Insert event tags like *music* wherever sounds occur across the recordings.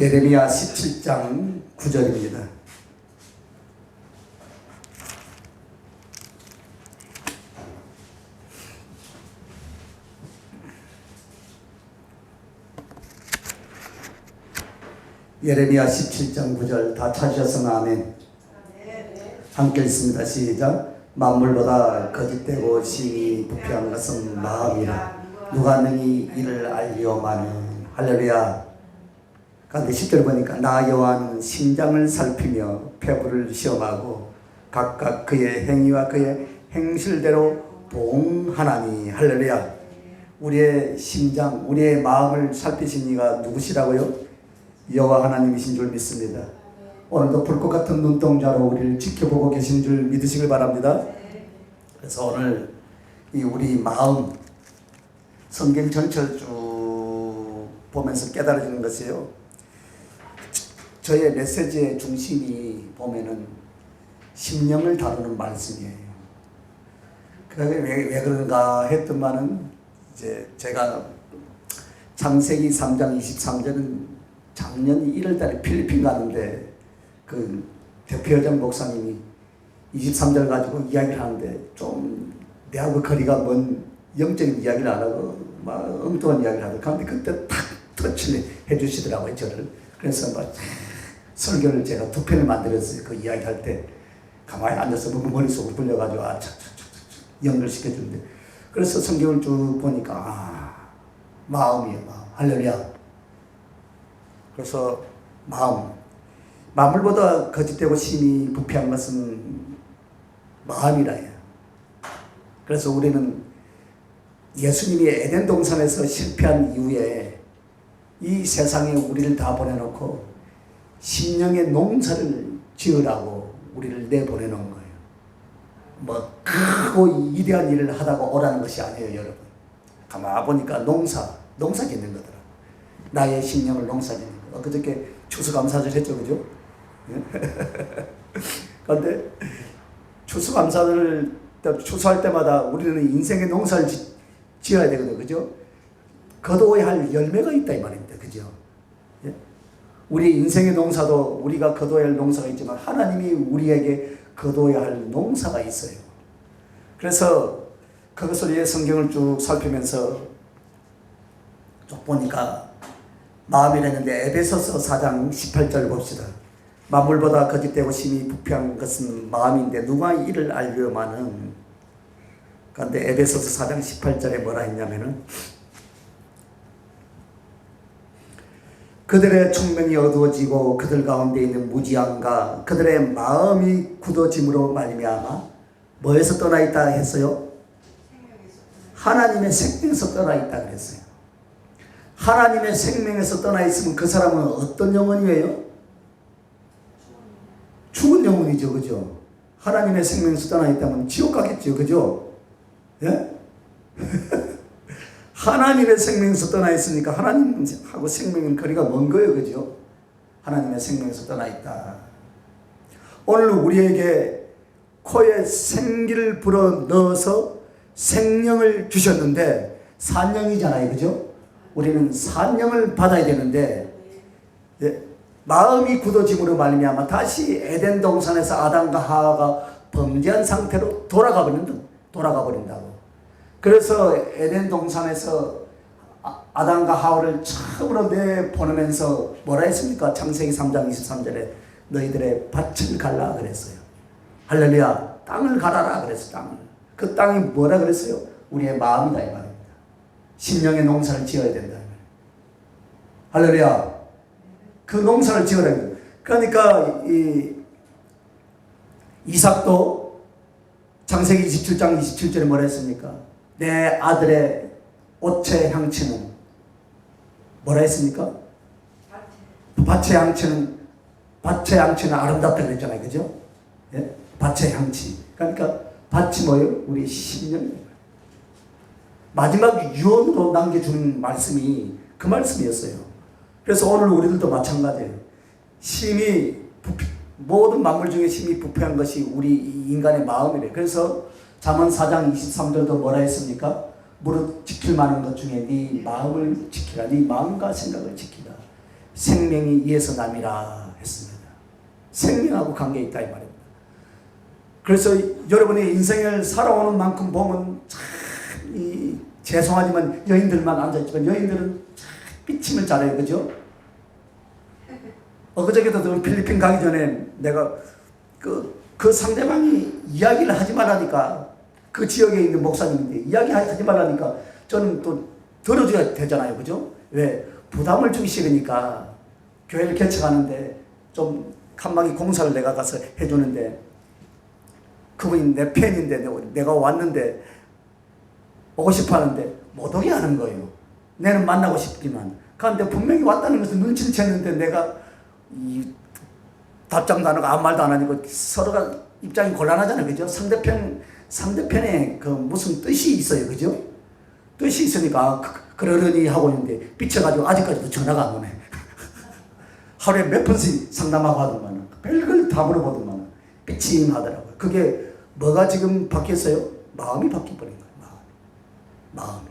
예레미야 17장 9절입니다. 예레미야 17장 9절 다 찾으셨으면 아멘. 함께 읽습니다. 시작. 만물보다 거짓되고 심히 부패한 것은 마음이라. 누가 능히 이를 알리오마는 할렐루야. 그런데 10절 보니까 나 여호와는 심장을 살피며 폐부를 시험하고 각각 그의 행위와 그의 행실대로 봉하나니 할렐루야. 우리의 심장, 우리의 마음을 살피신 이가 누구시라고요? 여호와 하나님이신 줄 믿습니다. 오늘도 불꽃 같은 눈동자로 우리를 지켜보고 계신 줄 믿으시길 바랍니다. 그래서 오늘 이 우리 마음 성경 전체를 쭉 보면서 깨달아지는 것이요. 저의 메시지의 중심이 보면은 심령을 다루는 말씀이에요. 그게 왜, 왜 그런가 했더만은 이제 제가 창세기 3장 23절은 작년 1월 달에 필리핀 가는데 그 대표여장 목사님이 23절 가지고 이야기를 하는데 좀 내하고 거리가 먼 영적인 이야기를 안 하고 막 엉뚱한 이야기를 하더라고요. 그런데 그때 탁 터치를 해 주시더라고요, 저를. 그래서 막 설교를 제가 두 편을 만들었어요. 그 이야기 할 때 가만히 앉아서 뭐 머릿속을 불려가지고 아, 착착착착 연결시켜 주는데 그래서 성경을 쭉 보니까 아, 마음이에요, 마음. 할렐루야. 그래서 마음, 만물보다 거짓되고 심히 부패한 것은 마음이라 해요. 그래서 우리는 예수님이 에덴 동산에서 실패한 이후에 이 세상에 우리를 다 보내놓고 심령의 농사를 지으라고 우리를 내보내놓은 거예요. 뭐 크고 위대한 일을 하다가 오라는 것이 아니에요, 여러분. 가만 보니까 농사, 농사 짓는 거더라. 나의 심령을 농사 짓는 거. 엊그저께 추수감사절 했죠, 그죠? *laughs* 그런데 추수감사를 추수할 때마다 우리는 인생의 농사를 지, 지어야 되거든요, 그죠? 거둬야 할 열매가 있다 이 말입니다, 그죠? 예? 우리 인생의 농사도 우리가 거둬야 할 농사가 있지만 하나님이 우리에게 거둬야 할 농사가 있어요. 그래서 그것을 위해 성경을 쭉 살피면서 쭉 보니까 마음이랬는데 에베소서 4장 18절 봅시다. 만물보다 거짓되고 심히 부패한 것은 마음인데 누가 이를 알려마는 그런데 에베소서 4장 18절에 뭐라 했냐면은 그들의 총명이 어두워지고 그들 가운데 있는 무지함과 그들의 마음이 굳어짐으로 말미암아 뭐에서 떠나 있다 했어요? 하나님의 생명에서 떠나 있다 그랬어요. 하나님의 생명에서 떠나 있으면 그 사람은 어떤 영혼이에요? 죽은 영혼이죠, 그죠? 하나님의 생명에서 떠나 있다면 지옥 가겠죠, 그죠? 예? 하나님의 생명에서 떠나 있으니까 하나님하고 생명은 거리가 먼 거예요, 그죠? 하나님의 생명에서 떠나 있다. 오늘 우리에게 코에 생기를 불어 넣어서 생명을 주셨는데 산영이잖아요, 그죠? 우리는 산영을 받아야 되는데 예, 마음이 굳어짐으로 말미암아 다시 에덴 동산에서 아담과 하와가 범죄한 상태로 돌아가 버린다. 돌아가 버린다고. 그래서 에덴 동산에서 아- 아담과 하와를 처음으로 내보내면서 뭐라 했습니까? 창세기 3장 23절에 너희들의 밭을 갈라 그랬어요. 할렐루야. 땅을 갈아라 그랬어, 땅을. 그 땅이 뭐라 그랬어요? 우리의 마음이다 이 말입니다. 심령의 농사를 지어야 된다. 할렐루야. 그 농사를 지어라. 그러니까 이 이삭도 창세기 27장 27절에 뭐라 했습니까? 내 아들의 옷의 향치는 뭐라 했습니까? 밭의 향치는 밭의 향치는 아름답다 그랬잖아요. 그죠? 예? 밭의 향치. 그러니까 밭이 뭐예요? 우리 심령. 마지막 유언으로 남겨주는 말씀이 그 말씀이었어요. 그래서 오늘 우리들도 마찬가지예요. 심히 부패, 모든 만물 중에 심히 부패한 것이 우리 인간의 마음이래. 그래서 잠언 4장 23절도 뭐라 했습니까? 무릇 지킬 만한 것 중에 네 마음을 지키라. 네 마음과 생각을 지키라. 생명이 이에서 남이라 했습니다. 생명하고 관계 있다 이 말입니다. 그래서 여러분의 인생을 살아오는 만큼 보면 참이 죄송하지만 여인들만 앉아있지만 여인들은 참 삐침을 잘해요. 그죠? 엊그저께도 저 필리핀 가기 전에 내가 그, 그 상대방이 이야기를 하지 말라니까 그 지역에 있는 목사님인데 이야기하지 말라니까 저는 또 들어줘야 되잖아요. 그죠? 왜? 부담을 주기 싫으니까 교회를 개척하는데 좀 칸막이 공사를 내가 가서 해주는데 그분이 내 팬인데 내가 왔는데 오고 싶어 하는데 못 오게 하는 거예요. 내는 만나고 싶지만. 그런데 분명히 왔다는 것을 눈치를 챘는데 내가 이 답장도 안 하고 아무 말도 안 하니까 서로가 입장이 곤란하잖아요. 그죠? 상대편, 상대편에 그 무슨 뜻이 있어요. 그죠? 뜻이 있으니까 아, 그- 그러려니 하고 있는데 삐쳐가지고 아직까지도 전화가 안 오네. *laughs* 하루에 몇 번씩 상담하고 하더만 별걸 다 물어보더만 삐침 하더라고요. 그게 뭐가 지금 바뀌었어요? 마음이 바뀌어버린 거예요. 마음. 마음이.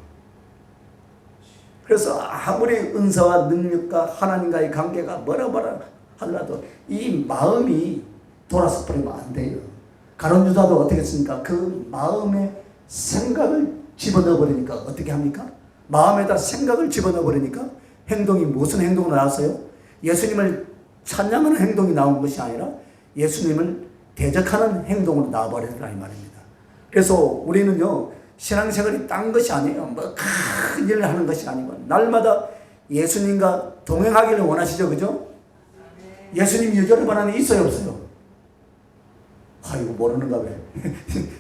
그래서 아무리 은사와 능력과 하나님과의 관계가 뭐라 뭐라 하더라도 이 마음이 돌아서 버리면 안 돼요. 가론 유다도 어떻게 했습니까? 그 마음에 생각을 집어넣어 버리니까 어떻게 합니까? 마음에다 생각을 집어넣어 버리니까 행동이 무슨 행동으로 나왔어요? 예수님을 찬양하는 행동이 나온 것이 아니라 예수님을 대적하는 행동으로 나와버리더라 이 말입니다. 그래서 우리는요 신앙생활이 딴 것이 아니에요. 뭐 큰 일을 하는 것이 아니고 날마다 예수님과 동행하기를 원하시죠, 그죠? 예수님 여러분 안에 있어요, 없어요? 아이고 모르는가 왜?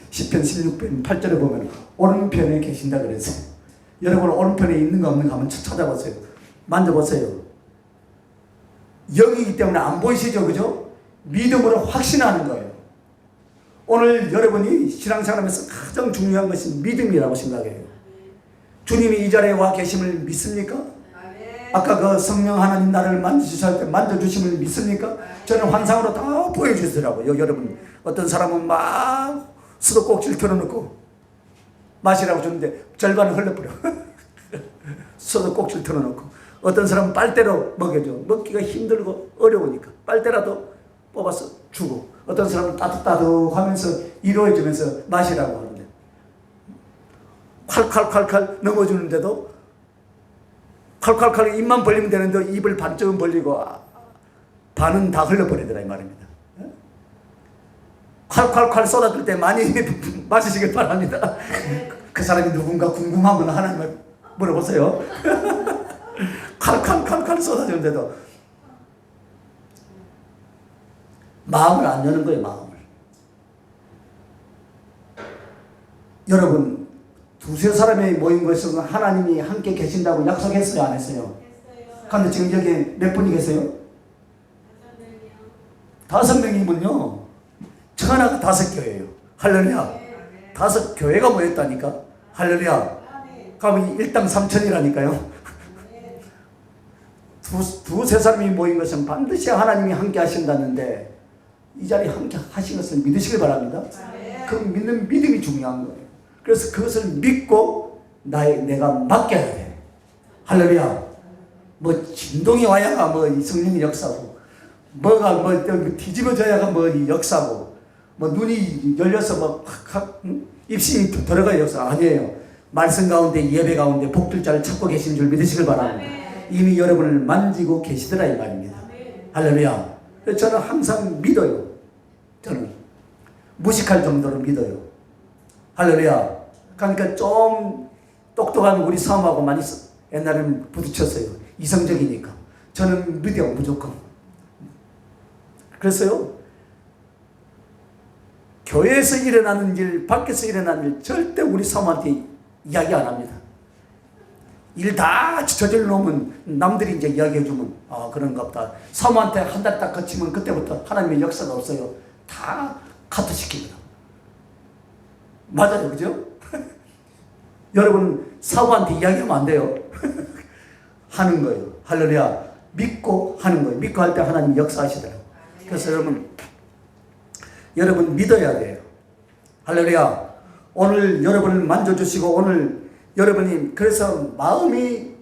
10편 16편 8절에 보면 오른편에 계신다 그랬어요. 여러분 오른편에 있는가 없는가 한번 찾아보세요. 만져보세요. 여기이기 때문에 안 보이시죠, 그죠? 믿음으로 확신하는 거예요. 오늘 여러분이 신앙생활하면서 가장 중요한 것이 믿음이라고 생각해요. 주님이 이 자리에 와 계심을 믿습니까? 아까 그 성령 하나님 나를 만지실 때 만져주심을 믿습니까? 저는 환상으로 다 보여주더라고요. 여러분 어떤 사람은 막 수도꼭지를 틀어놓고 마시라고 주는데 절반은 흘려버려. *laughs* 수도꼭지를 틀어놓고 어떤 사람은 빨대로 먹여줘. 먹기가 힘들고 어려우니까 빨대라도 뽑아서 주고 어떤 사람은 따뜻따뜻 하면서 이로해주면서 마시라고 하는데 칼칼칼칼 넘어주는데도 칼칼칼 입만 벌리면 되는데 입을 반쪽은 벌리고 아, 반은 다 흘려버리더라 이 말입니다. 예? 칼칼칼 쏟아질 때 많이 *laughs* 마시시길 바랍니다. *laughs* 그 사람이 누군가 궁금하면 하나님을 물어보세요. *laughs* 칼칼칼칼 쏟아지는데도 마음을 안 여는 거예요, 마음을. 여러분, 두세 사람이 모인 것은 하나님이 함께 계신다고 약속했어요, 안 했어요? 그런데 지금 여기 몇 분이 계세요? 다섯 명이면요. 천하가 다섯 교회예요. 할렐루야. 다섯 교회가 모였다니까. 할렐루야. 그러면 일당 삼천이라니까요. *laughs* 두, 두세 사람이 모인 것은 반드시 하나님이 함께 하신다는데 이 자리에 함께 하신 것을 믿으시길 바랍니다. 그 믿는 믿음이 중요한 거예요. 그래서 그것을 믿고 나의 내가 맡겨야 돼. 할렐루야. 뭐 진동이 와야가 뭐 이 성령의 역사고 뭐가 뭐 뒤집어져야가 뭐 이 역사고 뭐 눈이 열려서 뭐 확, 응? 입신이 들어가 역사 아니에요. 말씀 가운데 예배 가운데 복들자를 찾고 계신 줄 믿으시길 바랍니다. 이미 여러분을 만지고 계시더라 이 말입니다. 할렐루야. 저는 항상 믿어요. 저는 무식할 정도로 믿어요. 할렐루야. 그러니까 좀 똑똑한 우리 사모하고 많이 써- 옛날에는 부딪혔어요. 이성적이니까. 저는 믿어 무조건. 그래서요. 교회에서 일어나는 일, 밖에서 일어나는 일 절대 우리 사모한테 이야기 안 합니다. 일 다 저질러 놓으면 남들이 이제 이야기해 주면 아 그런가 보다. 사모한테 한 달 딱 거치면 그때부터 하나님의 역사가 없어요. 다 카트 시킵니다. 맞아요, 그죠? 여러분 사모한테 이야기하면 안 돼요. *laughs* 하는 거예요. 할렐루야. 믿고 하는 거예요. 믿고 할 때 하나님 역사하시더라고요. 그래서 여러분 여러분 믿어야 돼요. 할렐루야. 오늘 여러분을 만져주시고 오늘 여러분이 그래서 마음이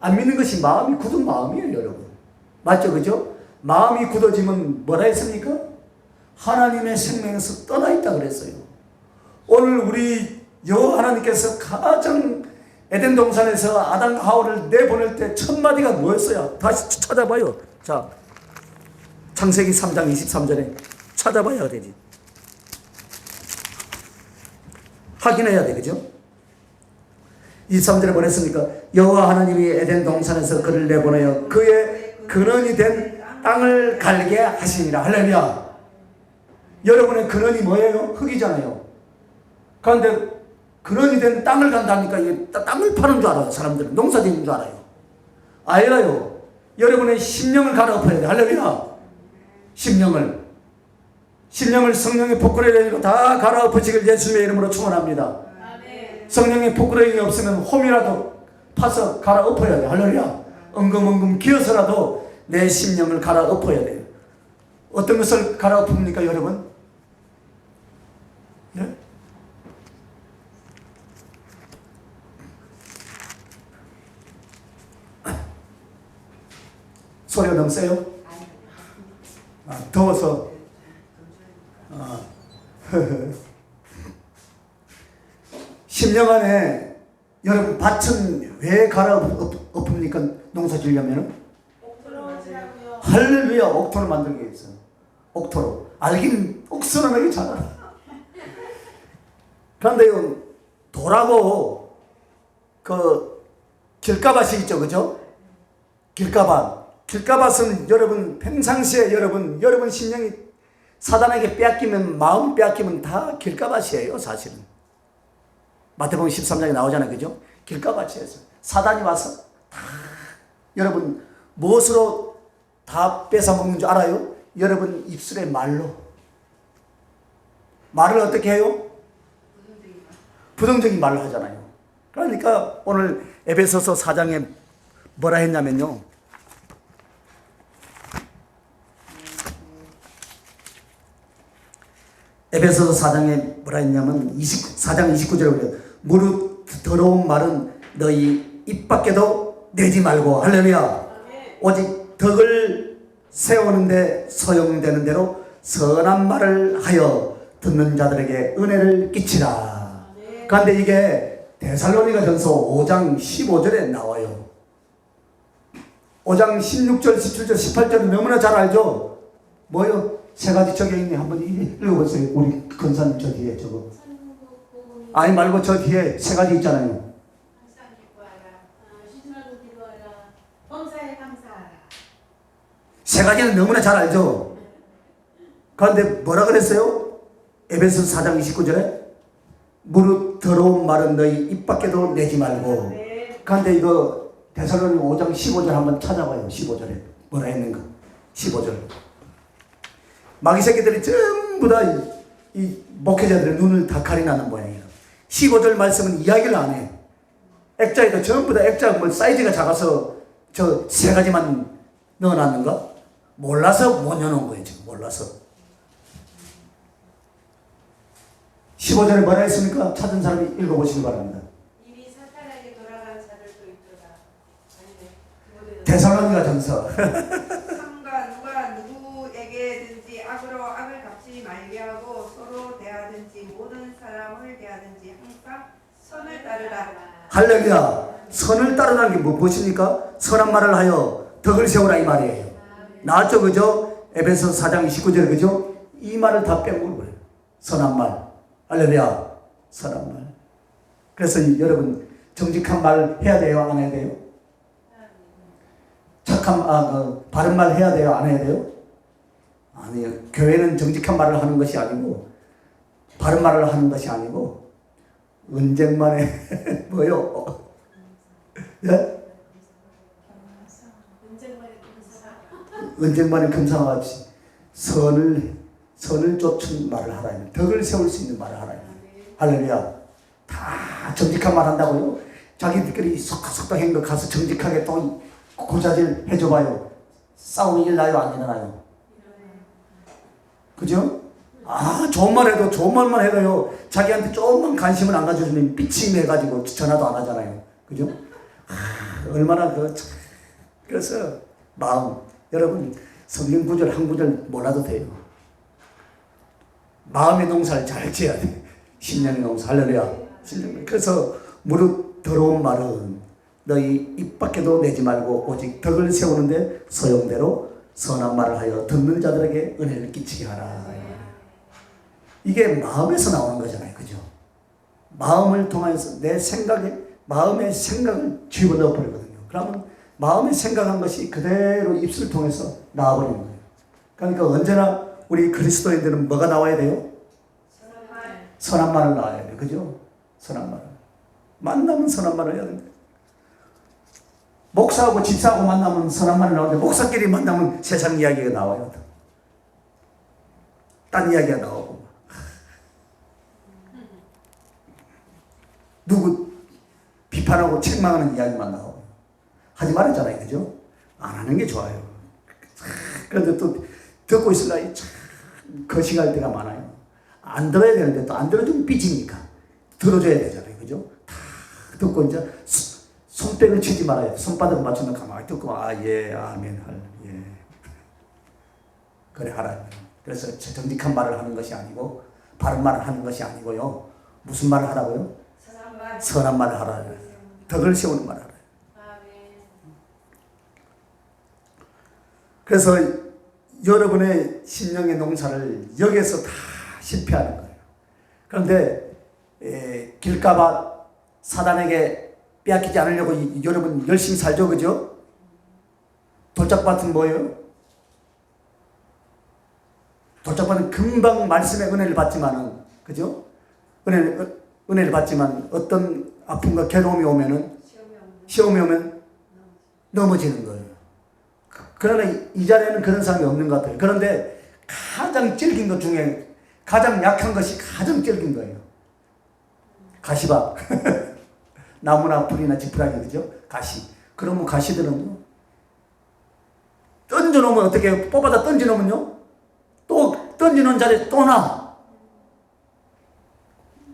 안 믿는 것이 마음이 굳은 마음이에요, 여러분. 맞죠? 그죠? 마음이 굳어지면 뭐라 했습니까? 하나님의 생명에서 떠나 있다 그랬어요. 오늘 우리 여호와 하나님께서 가장 에덴 동산에서 아담 하와를 내보낼 때 첫 마디가 뭐였어요? 다시 찾아봐요. 자, 창세기 3장 23절에 찾아봐야 되지. 확인해야 돼, 그죠? 23절에 보냈습니까? 여호와 하나님이 에덴 동산에서 그를 내보내어 그의 근원이 된 땅을 갈게 하시니라. 할렐루야. 여러분의 근원이 뭐예요? 흙이잖아요. 그런데 근원이 된 땅을 간다니까 이게 따- 땅을 파는 줄 알아요. 사람들은 농사 짓는 줄 알아요. 아니라요. 여러분의 심령을 갈아엎어야 돼. 할렐루야. 심령을. 심령을 성령의 포크레인으로 다 갈아엎으시길 예수님의 이름으로 축원합니다. 성령의 포크레인이 없으면 홈이라도 파서 갈아엎어야 돼. 할렐루야. 엉금엉금 기어서라도 내 심령을 갈아엎어야 돼요. 어떤 것을 갈아엎습니까, 여러분? 소리가 너무 세요? 아, 더워서. 아. *laughs* 10년 안에 여러분 밭은 왜 갈아엎습니까? 농사 지려면은? 할렐루야 옥토로 만들게 했어. 옥토로. 알긴 잘 알아. 그런데요 도라고 그 길가밭이 있죠, 그죠? 길가밭. 길가밭은 여러분 평상시에 여러분 여러분 심령이 사단에게 빼앗기면 마음 빼앗기면 다 길가밭이에요, 사실은. 마태복음 13장에 나오잖아요, 그죠? 길가밭이에서 사단이 와서 다 여러분 무엇으로 다 뺏어 먹는 줄 알아요? 여러분 입술의 말로. 말을 어떻게 해요? 부정적인 말을 하잖아요. 그러니까 오늘 에베소서 4장에 뭐라 했냐면요. 에베소서 4장에 뭐라 했냐면 20, 4장 29절에 그래요. 무릇 더러운 말은 너희 입 밖에도 내지 말고 할렐루야. 오직 덕을 세우는데 소용되는 대로 선한 말을 하여 듣는 자들에게 은혜를 끼치라. 그런데 이게 데살로니가 전서 5장 15절에 나와요. 5장 16절, 17절, 18절은 너무나 잘 알죠? 뭐요? 세 가지 적혀 있네. 한번 읽어보세요. 우리 근사님 저 뒤에 저거. 아니 말고 저 뒤에 세 가지 있잖아요. 세 가지는 너무나 잘 알죠? 그런데 뭐라 그랬어요? 에베소 4장 29절에 무릇 더러운 말은 너희 입 밖에도 내지 말고 그런데 이거 대살로니 5장 15절 한번 찾아봐요 15절에 뭐라 했는가 15절 마귀 새끼들이 전부 다 이 목회자들의 눈을 다 가리나는 모양이에요. 15절 말씀은 이야기를 안 해. 액자에도 전부 다 액자 뭐 사이즈가 작아서 저 세 가지만 넣어놨는가? 몰라서 못 넣어놓은 거예요 지금 몰라서. 15절에 뭐라 했습니까? 찾은 사람이 읽어보시기 바랍니다. 대살로니가 전서 *laughs* 삼가 누가 누구에게든지 악으로 악을 갚지 말게 하고 서로 대하든지 모든 사람을 대하든지 항상 선을 따르라. 할렐루야 선을 따르라는 게 뭐, 무엇입니까? 선한 말을 하여 덕을 세우라 이 말이에요 나왔죠 그죠? 에베소 4장 29절 그죠? 이 말을 다 빼먹은 거예요 선한 말 할렐루야 선한 말 그래서 이- 여러분 정직한 말 해야 돼요 안 해야 돼요? 착한 아, 그, 바른 말 해야 돼요 안 해야 돼요? 아니요 교회는 정직한 말을 하는 것이 아니고 바른 말을 하는 것이 아니고 은쟁만에 *laughs* 뭐요? 예? 감사. 은쟁만에 금상같이 선을 선을 쫓은 말을 하라. 덕을 세울 수 있는 말을 하라. 할렐루야. 다 정직한 말 한다고요. 자기들끼리 속닥속닥 행거 가서 정직하게 또 고자질 해줘봐요. 싸움이 일나요 안 일어나요? 그죠? 아 좋은 말 해도 좋은 말만 해도요 자기한테 조금만 관심을 안 가져주면 삐침 해가지고 전화도 안 하잖아요. 그죠? 아, 얼마나 그 참, 그래서 마음 여러분 성경 구절 한 구절 몰라도 돼요. 마음의 농사를 잘 지어야 돼. 심령의 농사 할렐루야. 그래서 무릇 더러운 말은 너희 입 밖에도 내지 말고 오직 덕을 세우는데 소용대로 선한 말을 하여 듣는 자들에게 은혜를 끼치게 하라. 이게 마음에서 나오는 거잖아요. 그죠? 마음을 통해서 내 생각에 마음의 생각을 집어넣어 버리거든요. 그러면 마음의 생각한 것이 그대로 입술을 통해서 나와버리는 거예요. 그러니까 언제나 우리 그리스도인들은 뭐가 나와야 돼요? 선한 말. 선한 말을 나와야 돼요. 그죠? 선한 말을. 만나면 선한 말을 해야 됩니다. 목사하고 집사하고 만나면 선한 말을 나오는데 목사끼리 만나면 세상 이야기가 나와요. 딴 이야기가 나오고. 누구 비판하고 책망하는 이야기만 나오고. 하지 말았잖아요. 그죠? 안 하는 게 좋아요. 그런데 또 듣고 있으려니 참 거식할 때가 많아요. 안 들어야 되는데 또 안 들어주면 삐지니까 들어줘야 되잖아요. 그죠? 다 듣고 이제 수- 손뼉을 치지 말아야 돼. 손바닥 맞추면 가만히 듣고 아, 예, 아멘, 할, 예. 그래 하라. 그래서 정직한 말을 하는 것이 아니고 바른 말을 하는 것이 아니고요. 무슨 말을 하라고요? 선한 말. 선한 말을 하라. 덕을 세우는 말을 하라. 그래서 여러분의 심령의 농사를 여기에서 다 실패하는 거예요. 그런데 에, 길가봐 사단에게 빼앗기지 않으려고 이- 여러분 열심히 살죠, 그죠? 돌짝밭은 뭐예요? 돌짝밭은 금방 말씀의 은혜를 받지만은, 그죠? 은혜, 은혜를 받지만 어떤 아픔과 괴로움이 오면은 시험이 오면 넘어지는 거예요. 그- 그러나 이- 이 자리에는 그런 사람이 없는 것 같아요. 그런데 가장 질긴 것 중에 가장 약한 것이 가장 질긴 거예요. 가시밥. *laughs* 나무나 풀이나 지푸라기 그죠? 가시. 그러면 가시들은요. 던져놓으면 어떻게 뽑아다 던져놓으면요. 또 던지는 자리에 또 나.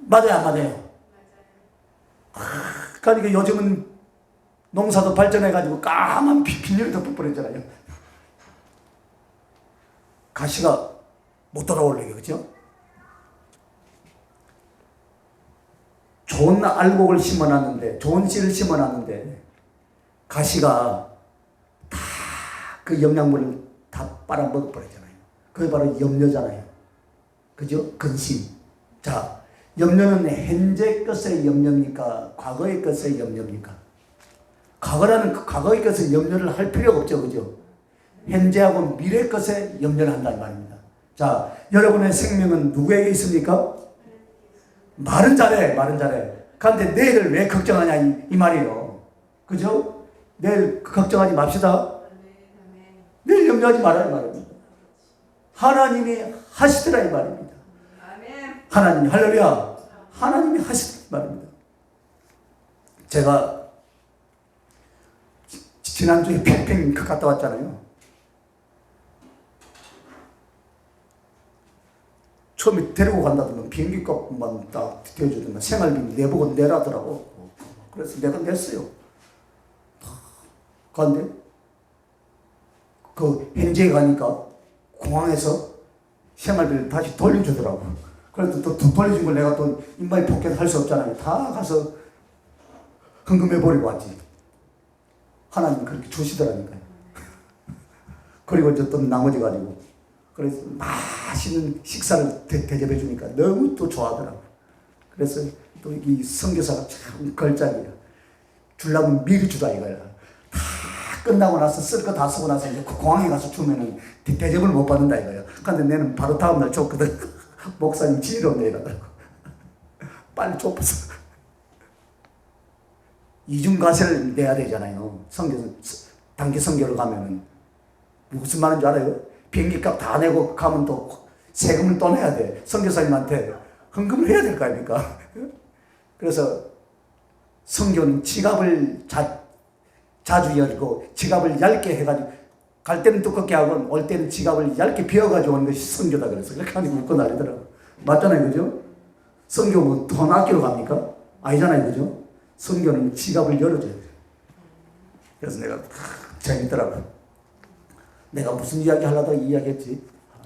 맞아요, 안 맞아요? 그러니까 요즘은 농사도 발전해가지고 까만 비- 비닐을 덮어버렸잖아요. 가시가 못 돌아올래요, 그죠? 좋은 알곡을 심어놨는데, 좋은 씨를 심어놨는데, 가시가 다 그 영양분을 다 빨아먹어 버리잖아요. 그게 바로 염려잖아요. 그죠? 근심. 자, 염려는 현재 것의 염려입니까? 과거의 것의 염려입니까? 과거라는 그 과거의 것을 염려를 할 필요가 없죠. 그죠? 현재하고 미래 것에 염려를 한다는 말입니다. 자, 여러분의 생명은 누구에게 있습니까? 말은 잘해, 말은 잘해. 그런데 내일을 왜 걱정하냐, 이, 이 말이에요. 그죠? 내일 걱정하지 맙시다. 내일 염려하지 말아야 말입니다. 하나님이 하시더라, 이 말입니다. 하나님, 할렐루야. 하나님이 하시더라, 이 말입니다. 제가 지- 지난주에 그 갔다 왔잖아요. 처음에 데리고 간다더만 비행기 값만 딱 대주더만 생활비 내보고 내라더라고. 그래서 내가 냈어요. 그런데 그 현지에 가니까 공항에서 생활비를 다시 돌려주더라고. 그래도 또, 또 돌려준 걸 내가 또 인마이 포켓 할수 없잖아요. 다 가서 헌금해 버리고 왔지. 하나님 그렇게 주시더라니까요. *laughs* 그리고 이제 또 나머지 가지고 그래서 맛있는 식사를 대, 대접해 주니까 너무 또 좋아하더라고. 그래서 또이 선교사가 참 걸작이야. 줄라면 미리 주다 이거야. 다 끝나고 나서 쓸 거 다 쓰고 나서 이제 그 공항에 가서 주면은 대- 대접을 못 받는다 이거야. 근데 내는 바로 다음 날 줬거든. *laughs* 목사님 지혜롭네 이러더라고. *laughs* 빨리 줬어. 이중과세를 내야 되잖아요. 성교 단기 선교를 가면은 무슨 말인 줄 알아요? 비행기 값 다 내고 가면 또 세금을 또 내야 돼. 선교사님한테 헌금을 해야 될 거 아닙니까? *laughs* 그래서 성교는 지갑을 자, 자주 열고 지갑을 얇게 해가지고 갈 때는 두껍게 하고 올 때는 지갑을 얇게 비워가지고 오는 것이 성교다 그래서 그렇게 하니까 웃고 난리더라고. 맞잖아요, 그죠? 성교 뭐돈 아끼러 갑니까? 아니잖아요, 그죠? 성교는 지갑을 열어줘야 돼. 그래서 내가 탁 재밌더라고. 내가 무슨 이야기 하려다 이 이야기했지? 아,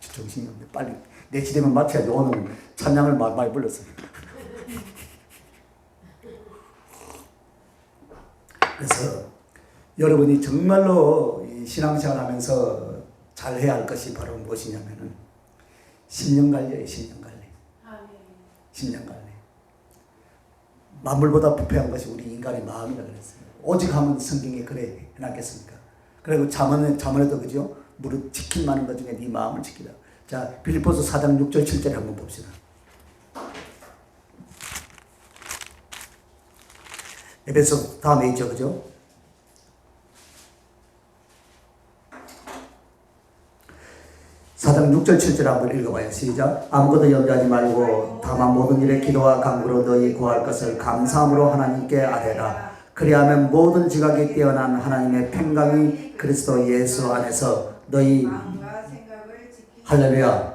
정신이 없네. 빨리 내 지대면 맞춰야지. 오늘 찬양을 많이, 불렀어요. *laughs* 그래서 여러분이 정말로 이 신앙생활 하면서 잘 해야 할 것이 바로 무엇이냐면은 10년 관리예요, 10년 관리. 아멘. 10년 관리. 만물보다 부패한 것이 우리 인간의 마음이라 그랬어요. 오직 하면 성경에 그래 해놨겠습니까? 그리고 잠언에, 잠언에도 그죠? 무릇 지킨 많은 것 중에 네 마음을 지키라. 자, 빌리포스 4장 6절 7절 한번 봅시다. 에베소 다음에 있죠, 그죠? 사장 6절 7절 한번 읽어봐요. 시작. 아무것도 염려하지 말고 다만 모든 일에 기도와 간구로 너희 구할 것을 감사함으로 하나님께 아뢰라. 그리하면 모든 지각이 뛰어난 하나님의 평강이 그리스도 예수 안에서 너희 할렐루야